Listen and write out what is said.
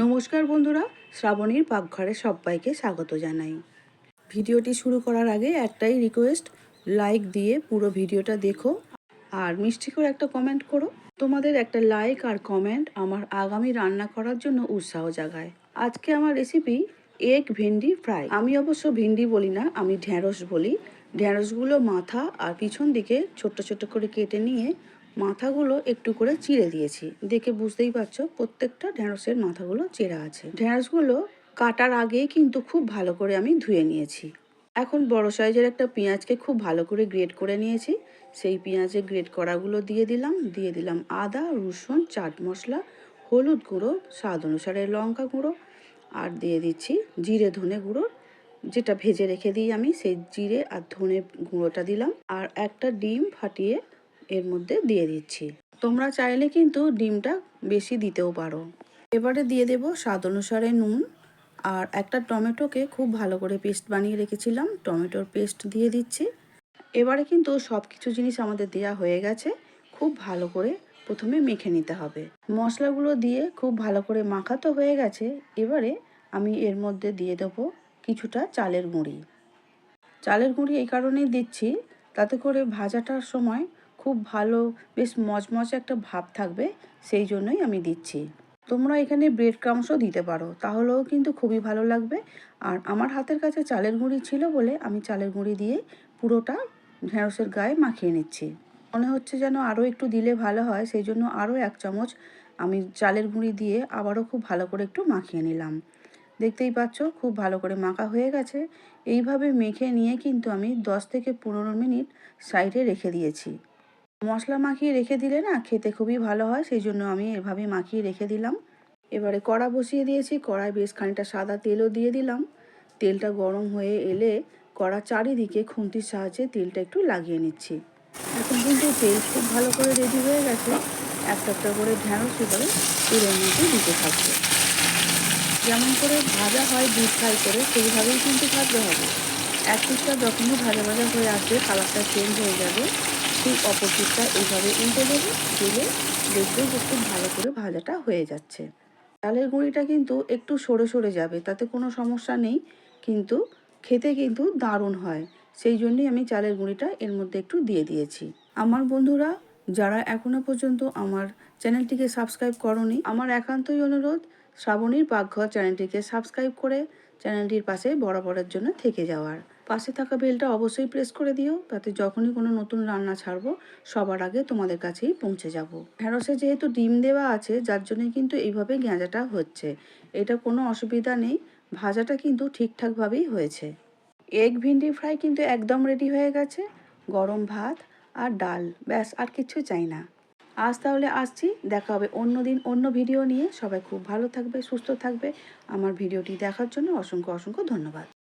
নমস্কার বন্ধুরা, শ্রাবণীর পাকঘরে সবাইকে স্বাগত জানাই। ভিডিওটি শুরু করার আগে একটাই রিকোয়েস্ট লাইক দিয়ে পুরো ভিডিওটা দেখো। আর মিষ্টি করে একটা কমেন্ট করো। তোমাদের একটা লাইক আর কমেন্ট আমার আগামী রান্না করার জন্য উৎসাহ জাগায়। আজকে আমার রেসিপি এগ ভেন্ডি ফ্রাই আমি অবশ্য ভেন্ডি বলি না, আমি ঢ্যাঁড়স বলি। ঢ্যাঁড়সগুলো মাথা আর পিছন দিকে ছোট্ট ছোট্ট করে কেটে নিয়ে মাথাগুলো একটু করে চিড়ে দিয়েছি। দেখে বুঝতেই পারছ, প্রত্যেকটা ঢ্যাঁড়সের মাথাগুলো চেরা আছে। ঢ্যাঁড়সগুলো কাটার আগেই কিন্তু খুব ভালো করে আমি ধুয়ে নিয়েছি। এখন বড় সাইজের একটা পেঁয়াজকে খুব ভালো করে গ্রেড করে নিয়েছি। সেই পেঁয়াজে গ্রেড করাগুলো দিয়ে দিলাম। দিয়ে দিলাম আদা, রসুন, চাট মশলা, হলুদ গুঁড়ো, স্বাদ অনুসারে লঙ্কা গুঁড়ো, আর দিয়ে দিচ্ছি জিরে ধনে গুঁড়ো, যেটা ভেজে রেখে দিই আমি। সেই জিরে আর ধনে গুঁড়োটা দিলাম। আর একটা ডিম ফাটিয়ে এর মধ্যে দিয়ে দিচ্ছি। তোমরা চাইলে কিন্তু ডিমটা বেশি দিতেও পারো। এবারে দিয়ে দেব স্বাদ অনুসারে নুন আর একটা টমেটোকে খুব ভালো করে পেস্ট বানিয়ে রেখেছিলাম। টমেটোর পেস্ট দিয়ে দিচ্ছি। এবারে কিন্তু সব কিছু জিনিস আমাদের দেওয়া হয়ে গেছে। খুব ভালো করে প্রথমে মেখে নিতে হবে। মশলাগুলো দিয়ে খুব ভালো করে মাখাতো হয়ে গেছে। এবারে আমি এর মধ্যে দিয়ে দেবো কিছুটা চালের গুঁড়ি। চালের গুঁড়ি এই কারণেই দিচ্ছি। তাতে করে ভাজাটার সময় খুব ভালো, বেশ মচমচে একটা ভাব থাকবে, সেই জন্যই আমি দিচ্ছি। তোমরা এখানে ব্রেড ক্রামসও দিতে পারো, তাহলেও কিন্তু খুবই ভালো লাগবে। আর আমার হাতের কাছে চালের গুঁড়ি ছিল বলে আমি চালের গুঁড়ি দিয়ে পুরোটা ঢেঁড়সের গায়ে মাখিয়ে নিচ্ছি। মনে হচ্ছে যেন আরও একটু দিলে ভালো হয়, সেই জন্য আরও এক চামচ আমি চালের গুঁড়ি দিয়ে আবারও খুব ভালো করে একটু মাখিয়ে নিলাম। দেখতেই পাচ্ছ, খুব ভালো করে মাখা হয়ে গেছে। এইভাবে মেখে নিয়ে কিন্তু আমি দশ থেকে পনেরো মিনিট সাইডে রেখে দিয়েছি। মশলা মাখিয়ে রেখে দিলে না খেতে খুবই ভালো হয় সেই জন্য আমি এভাবে মাখিয়ে রেখে দিলাম। এবারে কড়া বসিয়ে দিয়েছি, কড়ায় বেশ খানিকটা সাদা তেলও দিয়ে দিলাম। তেলটা গরম হয়ে এলে কড়া চারিদিকে খুন্তির সাহায্যে তেলটা একটু লাগিয়ে নিচ্ছি। এখন কিন্তু তেল খুব ভালো করে রেডি হয়ে গেছে। একটা একটা করে ঢ্যাঁড়স এবারে তেলের মধ্যে দিতে থাকবে। যেমন করে ভাজা হয় দুধ ফ্রাই করে, সেইভাবেই কিন্তু ভাজতে হবে। এক পিসটা যখনই ভাজা ভাজা হয়ে আসবে, কালারটা চেঞ্জ হয়ে যাবে। ঠিক অপর পিসটা এইভাবে উল্টে দেবে, দিলে দেখবে যে খুব ভালো করে ভাজাটা হয়ে যাচ্ছে। চালের গুঁড়িটা কিন্তু একটু সরে সরে যাবে, তাতে কোনো সমস্যা নেই, কিন্তু খেতে কিন্তু দারুণ হয়। সেই জন্যই আমি চালের গুঁড়িটা এর মধ্যে একটু দিয়ে দিয়েছি। আমার বন্ধুরা, যারা এখনও পর্যন্ত আমার চ্যানেলটিকে সাবস্ক্রাইব করনি, আমার একান্তই অনুরোধ, শ্রাবণীর পাকঘর চ্যানেলটিকে সাবস্ক্রাইব করে চ্যানেলটির পাশে বরাবরের জন্য থেকে যাওয়ার। পাশে থাকা বেলটা অবশ্যই প্রেস করে দিও। তাতে যখনই কোনো নতুন রান্না ছাড়বো, সবার আগে তোমাদের কাছেই পৌঁছে যাব। ঢ্যাঁড়সে যেহেতু ডিম দেওয়া আছে, যার জন্যই কিন্তু এইভাবে গেঁজাটা হচ্ছে। এটা কোনো অসুবিধা নেই, ভাজাটা কিন্তু ঠিকঠাকভাবেই হয়েছে। এগ ভিন্ডি ফ্রাই কিন্তু একদম রেডি হয়ে গেছে। গরম ভাত আর ডাল, ব্যাস, আর কিছু চাই না। আজ তাহলে আসছি, দেখা হবে অন্য দিন অন্য ভিডিও নিয়ে। সবাই খুব ভালো থাকবে, সুস্থ থাকবে। আমার ভিডিওটি দেখার জন্য অসংখ্য অসংখ্য ধন্যবাদ।